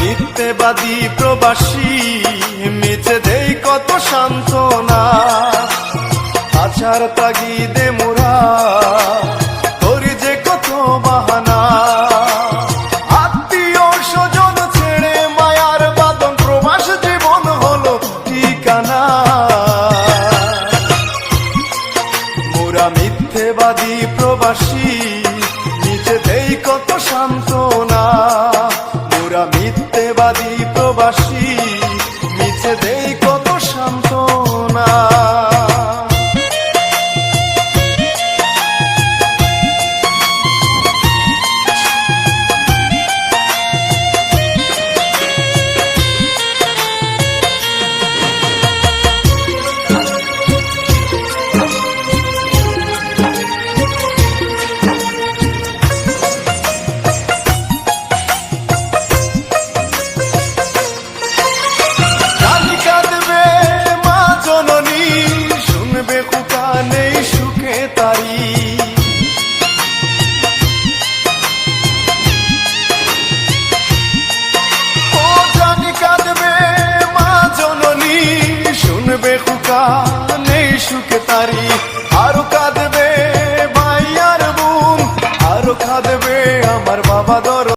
মিথ্যেবাদী প্রবাসী, মিছে দেই কত সান্ত্বনা। আচার তাগিদে মোরা করি যে কত বাহানা। আত্মীয় স্বজন ছেড়ে মায়ার বাদন, প্রবাস জীবন হলো ঠিকানা। মোরা মিথ্যেবাদী প্রবাসী নিচে দেই মিথ্যেবাদী প্রবাসী মিছে দেই তারি ও জানি কাঁদবে মা জননী, শুনবে কুকা নেই সুখে তারি। আরও কাঁদবে ভাই আর বোন, আরও কাঁদবে আমার বাবা দর